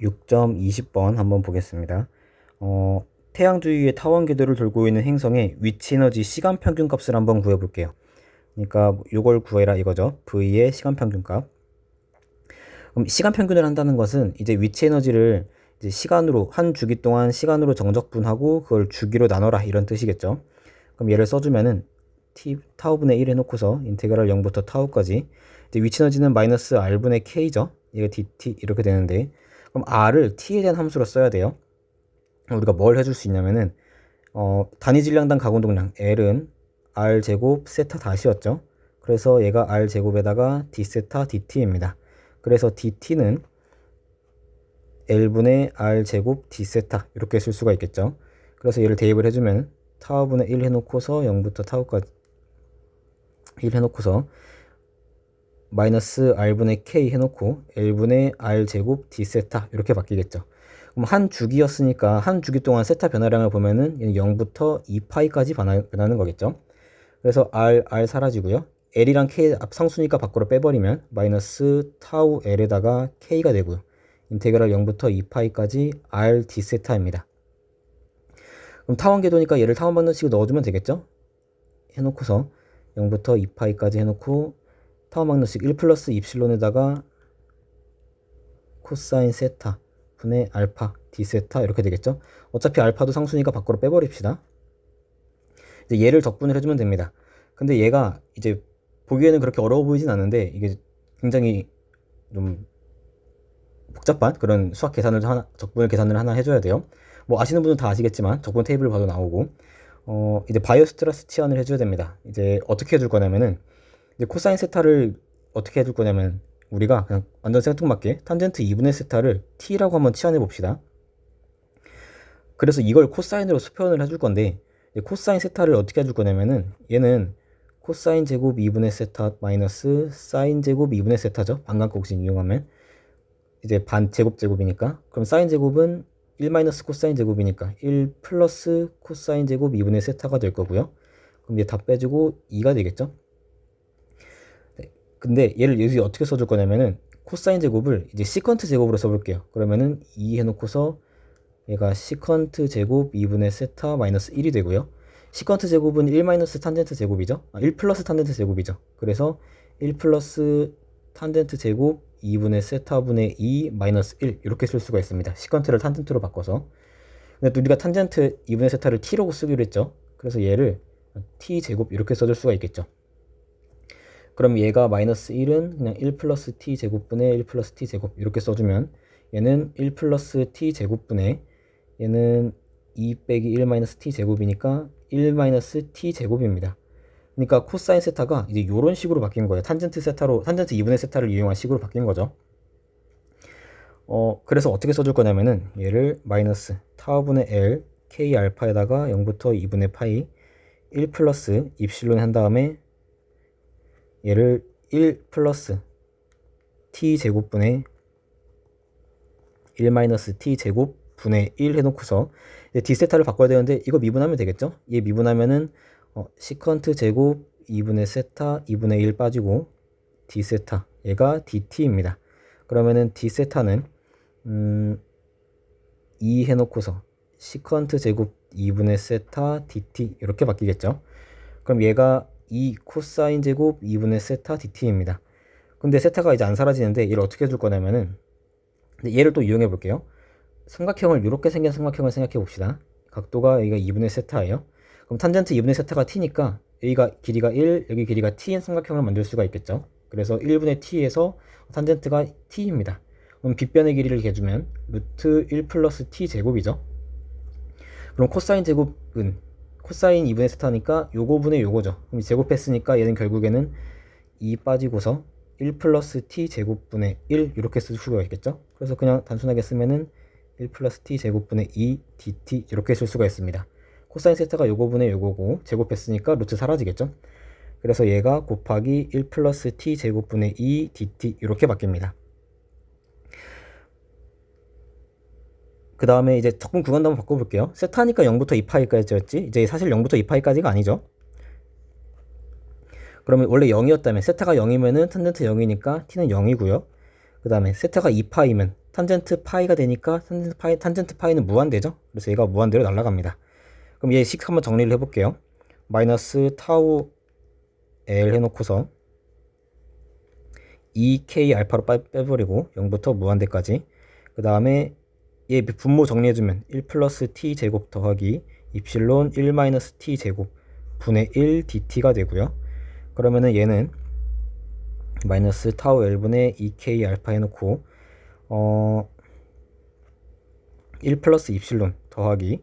6.20번 한번 보겠습니다. 어, 태양 주위에 타원 궤도를 돌고 있는 행성의 위치 에너지 시간 평균 값을 한번 구해 볼게요. 그러니까 요걸 구해라 이거죠. V의 시간 평균 값. 그럼 시간 평균을 한다는 것은 이제 위치 에너지를 이제 시간으로 한 주기 동안 시간으로 정적분하고 그걸 주기로 나눠라 이런 뜻이겠죠. 그럼 얘를 써주면은 t 타우분의 1 해놓고서 인테그랄 0부터 타우까지 이제 위치 에너지는 마이너스 r분의 k죠. 이게 dt 이렇게 되는데 그럼 r을 t에 대한 함수로 써야 돼요. 우리가 뭘 해줄 수 있냐면은 어, 단위 질량당 가공동량 L은 R 제곱 세타 다시였죠. 그래서 얘가 R 제곱에다가 D 세타 DT입니다. 그래서 DT는 L분의 R 제곱 D 세타 이렇게 쓸 수가 있겠죠. 그래서 얘를 대입을 해주면 타워분의 1 해놓고서 0부터 타워까지 1 해놓고서 마이너스 R분의 K 해놓고 L분의 R 제곱 D 세타 이렇게 바뀌겠죠. 그럼 한 주기였으니까 한 주기 동안 세타 변화량을 보면은 0부터 2파이까지 변하는 거겠죠. 그래서 R, R 사라지고요. L이랑 K 앞 상수니까 밖으로 빼버리면 마이너스 타우 L에다가 K가 되고요. 인테그랄 0부터 2파이까지 R D 세타입니다. 그럼 타원 궤도니까 얘를 타원 방정식으로 넣어주면 되겠죠? 해놓고서 0부터 2파이까지 해놓고 타원 방정식 1 플러스 입실론에다가 코사인 세타 분의 알파 d 세타 이렇게 되겠죠. 어차피 알파도 상수니까 밖으로 빼버립시다. 이제 얘를 적분을 해주면 됩니다. 근데 얘가 이제 보기에는 그렇게 어려워 보이진 않는데 이게 굉장히 좀 복잡한 그런 수학 계산을 하나 적분을 계산을 하나 해줘야 돼요. 뭐 아시는 분은 다 아시겠지만 적분 테이블 봐도 나오고 어 이제 바이오스트라스 치환을 해줘야 됩니다. 이제 어떻게 해줄 거냐면은 이제 코사인 세타를 어떻게 해줄 거냐면 우리가 그냥 완전 생뚱맞게 탄젠트 2분의 세타를 t라고 한번 치환해 봅시다. 그래서 이걸 코사인으로 수표현을 해줄 건데 코사인 세타를 어떻게 해줄 거냐면은 얘는 코사인 제곱 2분의 세타 마이너스 사인 제곱 2분의 세타죠. 반감곡식 이용하면 이제 반 제곱 제곱이니까 그럼 사인 제곱은 1 마이너스 코사인 제곱이니까 1 플러스 코사인 제곱 2분의 세타가 될 거고요. 그럼 얘다 빼주고 2가 되겠죠. 근데 얘를 여기 어떻게 써줄 거냐면은 코사인 제곱을 이제 시컨트 제곱으로 써볼게요. 그러면은 2 해놓고서 얘가 시컨트 제곱 2분의 세타 마이너스 1이 되고요. 시컨트 제곱은 1 마이너스 탄젠트 제곱이죠. 아, 1 플러스 탄젠트 제곱이죠. 그래서 1 플러스 탄젠트 제곱 2분의 세타분의 2 마이너스 1 이렇게 쓸 수가 있습니다. 시컨트를 탄젠트로 바꿔서. 근데 또 우리가 탄젠트 2분의 세타를 t라고 쓰기로 했죠. 그래서 얘를 t 제곱 이렇게 써줄 수가 있겠죠. 그럼 얘가 마이너스 1은 그냥 1 플러스 t 제곱분의 1 플러스 t 제곱 이렇게 써주면 얘는 1 플러스 t 제곱분의 얘는 2 빼기 1 마이너스 t 제곱이니까 1 마이너스 t 제곱입니다. 그러니까 코사인 세타가 이제 이런 식으로 바뀐 거예요. 탄젠트 세타로 탄젠트 2분의 세타를 이용한 식으로 바뀐 거죠. 어 그래서 어떻게 써줄 거냐면은 얘를 마이너스 타워분의 l k 알파에다가 0부터 2분의 파이 1 플러스 입실론 한 다음에 얘를 1 플러스 t 제곱분의 1 마이너스 t 제곱 분의 1 해놓고서 이제 d 세타를 바꿔야 되는데 이거 미분하면 되겠죠? 얘 미분하면은 어, 시컨트 제곱 2분의 세타 2분의 1 빠지고 d 세타 얘가 dt입니다. 그러면은 d 세타는 음, 2 해놓고서 시컨트 제곱 2분의 세타 dt 이렇게 바뀌겠죠? 그럼 얘가 2 코사인 제곱 2분의 세타 dt입니다. 근데 세타가 이제 안 사라지는데 얘를 어떻게 해줄 거냐면은 얘를 또 이용해 볼게요. 삼각형을 이렇게 생긴 삼각형을 생각해 봅시다. 각도가 여기가 2분의 세타예요. 그럼 탄젠트 2분의 세타가 t니까 여기가 길이가 1, 여기 길이가 t인 삼각형을 만들 수가 있겠죠. 그래서 1분의 t에서 탄젠트가 t입니다. 그럼 빗변의 길이를 해주면 루트 1 플러스 t 제곱이죠. 그럼 코사인 제곱은 코사인 2분의 세타니까 요거분의 요거죠. 그럼 제곱했으니까 얘는 결국에는 2 빠지고서 1 플러스 t 제곱분의 1 이렇게 쓸 수가 있겠죠. 그래서 그냥 단순하게 쓰면은 1 플러스 t 제곱분의 2 dt 이렇게 쓸 수가 있습니다. 코사인 세타가 요거분의 요거고 제곱했으니까 루트 사라지겠죠. 그래서 얘가 곱하기 1 플러스 t 제곱분의 2 dt 이렇게 바뀝니다. 그 다음에 이제 적분 구간도 한번 바꿔볼게요. 세타니까 0부터 2파이까지였지. 이제 사실 0부터 2파이까지가 아니죠. 그러면 원래 0이었다면 세타가 0이면은 탄젠트 0이니까 t는 0이고요. 그 다음에 세타가 2파이면 탄젠트 파이가 되니까 탄젠트 파이 탄젠트 파이는 무한대죠. 그래서 얘가 무한대로 날아갑니다. 그럼 얘식 한번 정리를 해볼게요. 마이너스 타우 L 해놓고서 2K 알파로 빼- 빼버리고 0부터 무한대까지 그 다음에 얘 분모 정리해주면 1 플러스 t 제곱 더하기 입실론 1 마이너스 t 제곱 분의 1 dt가 되고요. 그러면은 얘는 마이너스 타우 L분의 2K 알파 해놓고 어, 1 플러스 입실론 더하기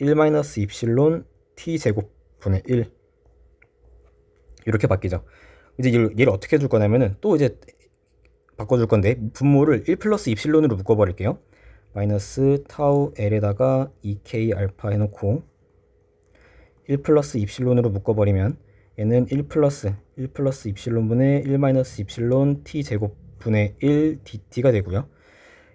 1 마이너스 입실론 t 제곱 분의 1 이렇게 바뀌죠. 이제 얘를, 얘를 어떻게 해줄 거냐면은 또 이제 바꿔줄 건데 분모를 1 플러스 입실론으로 묶어버릴게요. 마이너스 타우 L에다가 2K 알파 해놓고 1 플러스 입실론으로 묶어버리면 얘는 1 플러스 1 플러스 입실론 분의 1 마이너스 입실론 t 제곱 분의 1 dt가 되고요.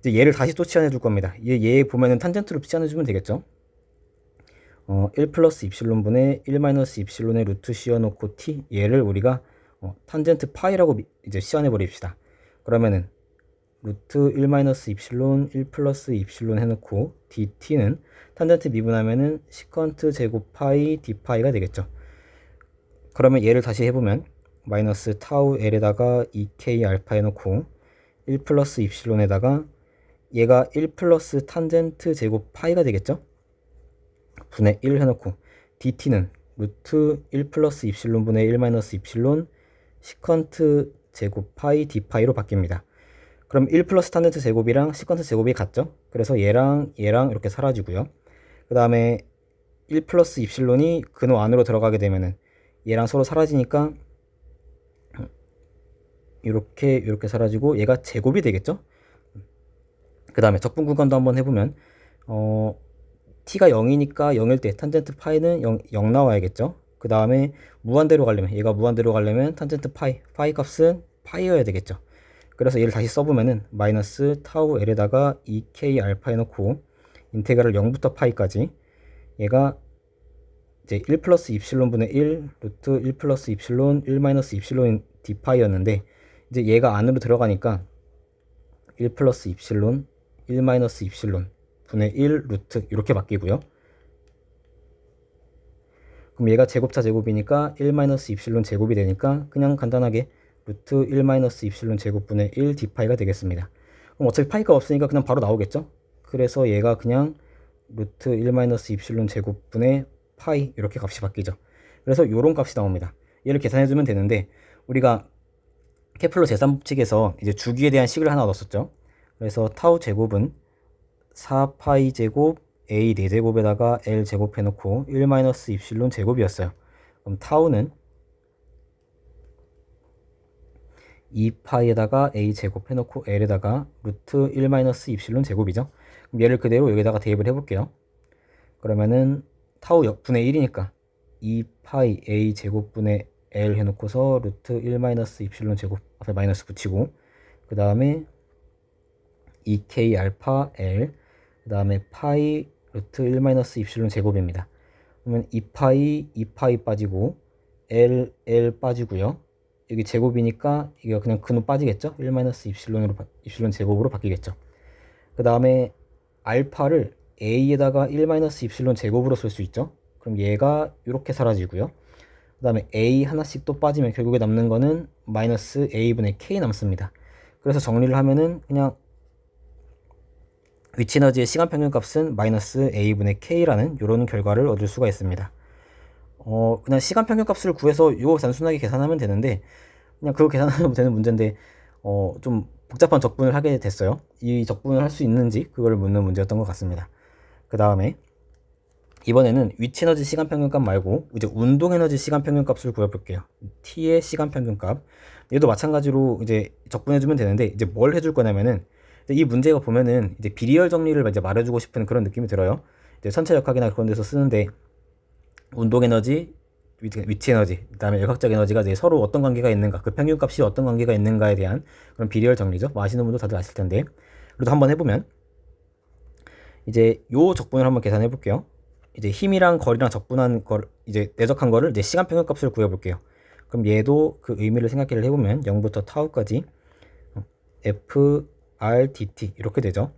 이제 얘를 다시 또 치환해 줄 겁니다. 얘, 얘 보면은 탄젠트로 치환해 주면 되겠죠. 어, 1 플러스 입실론 분의 1 마이너스 입실론의 루트 씌워놓고 t 얘를 우리가 어, 탄젠트 파이라고 미- 이제 씌워내 버립시다. 그러면은 루트 1 마이너스 입실론 1 플러스 입실론 해놓고 dt는 탄젠트 미분하면은 시컨트 제곱 파이 d 파이가 되겠죠. 그러면 얘를 다시 해보면 마이너스 타우 L에다가 2K 알파 해놓고 1 플러스 입실론에다가 얘가 1 플러스 탄젠트 제곱 파이가 되겠죠? 분의 1 해놓고 dt는 루트 1 플러스 입실론 분의 1 마이너스 입실론 시컨트 제곱 파이 d 파이로 바뀝니다. 그럼 1 플러스 탄젠트 제곱이랑 시컨트 제곱이 같죠? 그래서 얘랑 얘랑 이렇게 사라지고요. 그 다음에 1 플러스 입실론이 근호 안으로 들어가게 되면은 얘랑 서로 사라지니까 이렇게 이렇게 사라지고 얘가 제곱이 되겠죠? 그 다음에 적분 구간도 한번 해보면 어, t가 0이니까 0일 때 탄젠트 파이는 0, 0 나와야겠죠? 그 다음에 무한대로 가려면 얘가 무한대로 가려면 탄젠트 파이 파이 값은 파이여야 되겠죠? 그래서 얘를 다시 써보면은 마이너스 타우 L에다가 2K 알파 해놓고 인테그랄 0부터 파이까지 얘가 이제 1 플러스 입실론 분의 1 루트 1 플러스 입실론 1 마이너스 입실론 d 파이였는데 이제 얘가 안으로 들어가니까 1 플러스 입실론 1 마이너스 입실론 분의 1 루트 이렇게 바뀌고요. 그럼 얘가 제곱차 제곱이니까 1 마이너스 입실론 제곱이 되니까 그냥 간단하게 루트 1 마이너스 입실론 제곱분의 1 d 파이가 되겠습니다. 그럼 어차피 파이가 없으니까 그냥 바로 나오겠죠? 그래서 얘가 그냥 루트 1 마이너스 입실론 제곱분의 파이 이렇게 값이 바뀌죠. 그래서 요런 값이 나옵니다. 얘를 계산해 주면 되는데 우리가 케플러 제3법칙에서 이제 주기에 대한 식을 하나 얻었었죠. 그래서 타우 제곱은 4파이 제곱 a 4제곱에다가 l 제곱 해 놓고 1 마이너스 입실론 제곱이었어요. 그럼 타우는 2파이에다가 a 제곱 해놓고 l에다가 루트 1 마이너스 입실론 제곱이죠. 그럼 얘를 그대로 여기다가 대입을 해볼게요. 그러면은 타우 역분의 1이니까 2파이 a 제곱분의 l 해놓고서 루트 1 마이너스 입실론 제곱 앞에 마이너스 붙이고 그 다음에 2k 알파 l 그 다음에 파이 루트 1 마이너스 입실론 제곱입니다. 그러면 2파이 2파이 빠지고 l l 빠지고요. 여기 제곱이니까 이게 그냥 근호 빠지겠죠? 1 마이너스 입실론으로 바- 입실론 제곱으로 바뀌겠죠. 그 다음에 알파를 a에다가 1 마이너스 입실론 제곱으로 쓸 수 있죠. 그럼 얘가 이렇게 사라지고요. 그 다음에 a 하나씩 또 빠지면 결국에 남는 거는 마이너스 a분의 k 남습니다. 그래서 정리를 하면은 그냥 위치 에너지의 시간 평균 값은 마이너스 a분의 k라는 이런 결과를 얻을 수가 있습니다. 어 그냥 시간 평균 값을 구해서 이거 단순하게 계산하면 되는데 그냥 그거 계산하면 되는 문제인데 어 좀 복잡한 적분을 하게 됐어요. 이 적분을 할 수 있는지 그걸 묻는 문제였던 것 같습니다. 그 다음에 이번에는 위치 에너지 시간 평균 값 말고 이제 운동 에너지 시간 평균 값을 구해볼게요. t의 시간 평균 값. 얘도 마찬가지로 이제 적분해주면 되는데 이제 뭘 해줄 거냐면은 이 문제가 보면은 이제 비리얼 정리를 이제 말해주고 싶은 그런 느낌이 들어요. 이제 선체 역학이나 그런 데서 쓰는데 운동 에너지, 위치, 에너지, 그다음에 역학적 에너지가 이제 서로 어떤 관계가 있는가, 그 평균 값이 어떤 관계가 있는가에 대한 그런 비리얼 정리죠. 뭐 아시는 분도 다들 아실 텐데. 그래도 한번 해보면 이제 요 적분을 한번 계산해 볼게요. 이제 힘이랑 거리랑 적분한 걸 이제 내적한 거를 이제 시간 평균 값을 구해 볼게요. 그럼 얘도 그 의미를 생각을 해보면 0부터 타우까지 어, f r dt 이렇게 되죠.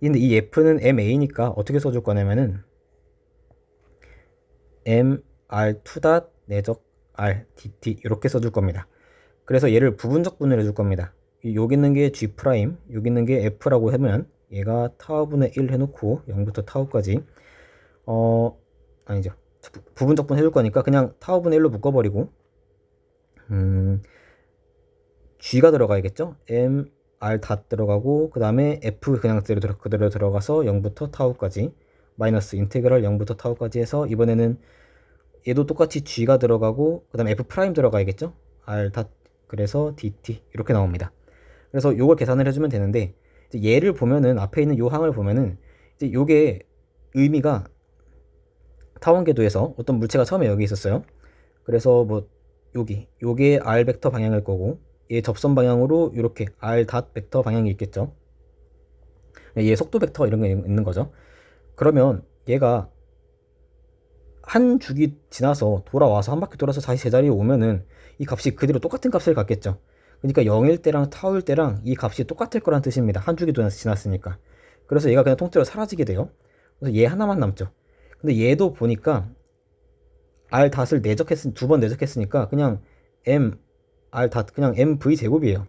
근데 이 f는 ma니까 어떻게 써줄 거냐면은 m r2 내적 r dt 이렇게 써줄 겁니다. 그래서 얘를 부분적 분을 해줄 겁니다. 이 여기 있는 게 g 프라임, 여기 있는 게 f라고 하면 얘가 타워분의 1 해놓고 0부터 타워까지 어 아니죠. 부- 부분적 분 해줄 거니까 그냥 타워분의 1로 묶어버리고 음 g가 들어가야겠죠? m r 닷 들어가고 그 다음에 f 그냥 그대로 들어가서 0부터 타워까지 마이너스 인테그랄 0부터 타워까지 해서 이번에는 얘도 똑같이 g가 들어가고 그 다음에 f 프라임 들어가야겠죠? r 닷 그래서 dt 이렇게 나옵니다. 그래서 요걸 계산을 해주면 되는데 얘를 보면은 앞에 있는 요 항을 보면은 이제 요게 의미가 타원 궤도에서 어떤 물체가 처음에 여기 있었어요. 그래서 뭐 여기 요게 r 벡터 방향일 거고 얘 접선 방향으로 이렇게 r 닷 벡터 방향이 있겠죠. 얘 속도 벡터 이런 게 있는 거죠. 그러면 얘가 한 주기 지나서 돌아와서 한 바퀴 돌아서 다시 제자리에 오면은 이 값이 그대로 똑같은 값을 갖겠죠. 그러니까 0일 때랑 타일 때랑 이 값이 똑같을 거란 뜻입니다. 한 주기 도 지났으니까. 그래서 얘가 그냥 통째로 사라지게 돼요. 그래서 얘 하나만 남죠. 근데 얘도 보니까 r 닷을 내적했으 두번 내적했으니까 그냥 m r 닷 그냥 mv 제곱이에요.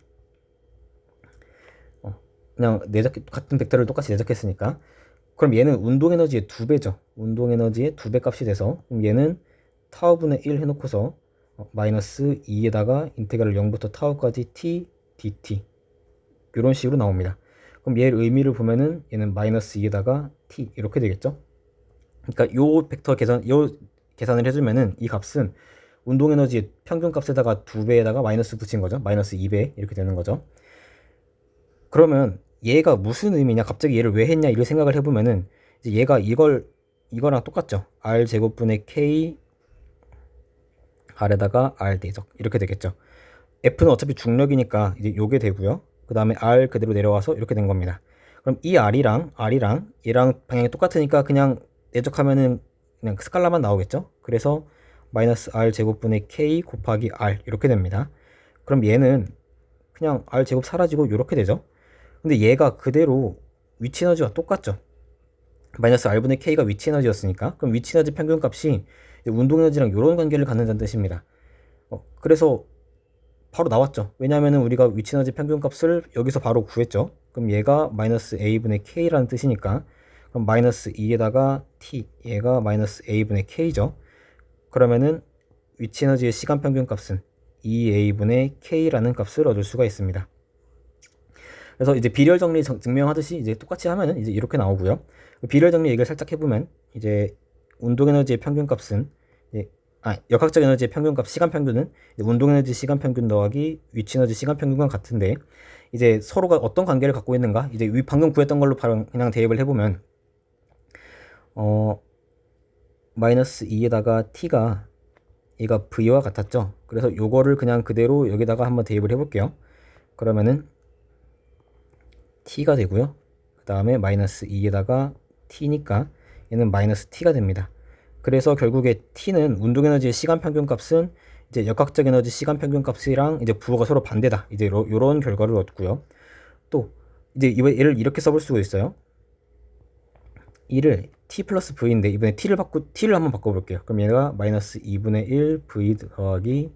어, 그냥 내적 같은 벡터를 똑같이 내적했으니까 그럼 얘는 운동 에너지의 두 배죠. 운동 에너지의 두 배 값이 돼서 그럼 얘는 타워분의 1 해놓고서 어, 마이너스 2에다가 인테그랄 0부터 타워까지 t dt 이런 식으로 나옵니다. 그럼 얘의 의미를 보면은 얘는 마이너스 2에다가 t 이렇게 되겠죠. 그러니까 요 벡터 계산 요 계산을 해주면은 이 값은 운동 에너지 평균 값에다가 두 배에다가 마이너스 붙인 거죠. 마이너스 2배 이렇게 되는 거죠. 그러면 얘가 무슨 의미냐? 갑자기 얘를 왜 했냐? 이런 생각을 해보면은 이제 얘가 이걸 이거랑 똑같죠. r 제곱분의 k r에다가 r 대적 이렇게 되겠죠. f는 어차피 중력이니까 이제 요게 되고요. 그 다음에 r 그대로 내려와서 이렇게 된 겁니다. 그럼 이 r이랑 r이랑 얘랑 방향이 똑같으니까 그냥 내적하면은 그냥 스칼라만 나오겠죠. 그래서 마이너스 r 제곱분의 k 곱하기 r 이렇게 됩니다. 그럼 얘는 그냥 r 제곱 사라지고 이렇게 되죠. 근데 얘가 그대로 위치 에너지와 똑같죠. 마이너스 r분의 k가 위치 에너지였으니까 그럼 위치 에너지 평균 값이 이제 운동 에너지랑 이런 관계를 갖는다는 뜻입니다. 어, 그래서 바로 나왔죠. 왜냐하면 우리가 위치 에너지 평균 값을 여기서 바로 구했죠. 그럼 얘가 마이너스 a분의 k라는 뜻이니까 그럼 마이너스 2에다가 t 얘가 마이너스 a분의 k죠. 그러면은 위치 에너지의 시간 평균 값은 2a분의 k라는 값을 얻을 수가 있습니다. 그래서 이제 비례 정리 정- 증명하듯이 이제 똑같이 하면은 이제 이렇게 나오고요. 비례 정리 얘기를 살짝 해보면 이제 운동 에너지의 평균 값은 아 역학적 에너지의 평균 값 시간 평균은 운동 에너지 시간 평균 더하기 위치 에너지 시간 평균과 같은데 이제 서로가 어떤 관계를 갖고 있는가 이제 위 방금 구했던 걸로 바로 그냥 대입을 해보면 어 마이너스 2에다가 t가 얘가 v와 같았죠. 그래서 요거를 그냥 그대로 여기다가 한번 대입을 해볼게요. 그러면은 t가 되고요. 그 다음에 마이너스 2에다가 t니까 얘는 마이너스 t가 됩니다. 그래서 결국에 t는 운동 에너지의 시간 평균 값은 이제 역학적 에너지 시간 평균 값이랑 이제 부호가 서로 반대다. 이제 요, 요런 결과를 얻고요. 또 이제 얘를 이렇게 써볼 수가 있어요. 이를 t 플러스 v인데 이번에 t를 바꾸 t를 한번 바꿔볼게요. 그럼 얘가 마이너스 2분의 1 v 더하기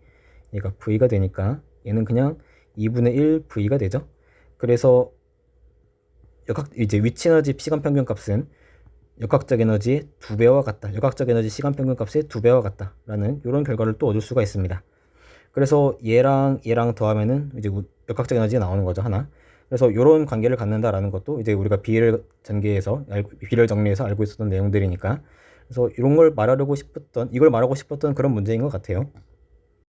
얘가 v가 되니까 얘는 그냥 2분의 1 v가 되죠. 그래서 역학 이제 위치 에너지 시간 평균 값은 역학적 에너지의 두 배와 같다. 역학적 에너지 시간 평균 값의 두 배와 같다라는 이런 결과를 또 얻을 수가 있습니다. 그래서 얘랑 얘랑 더하면은 이제 우- 역학적 에너지가 나오는 거죠 하나. 그래서 이런 관계를 갖는다라는 것도 이제 우리가 비례 전개에서 알고, 비례 정리에서 알고 있었던 내용들이니까 그래서 이런 걸 말하려고 싶었던 이걸 말하고 싶었던 그런 문제인 것 같아요.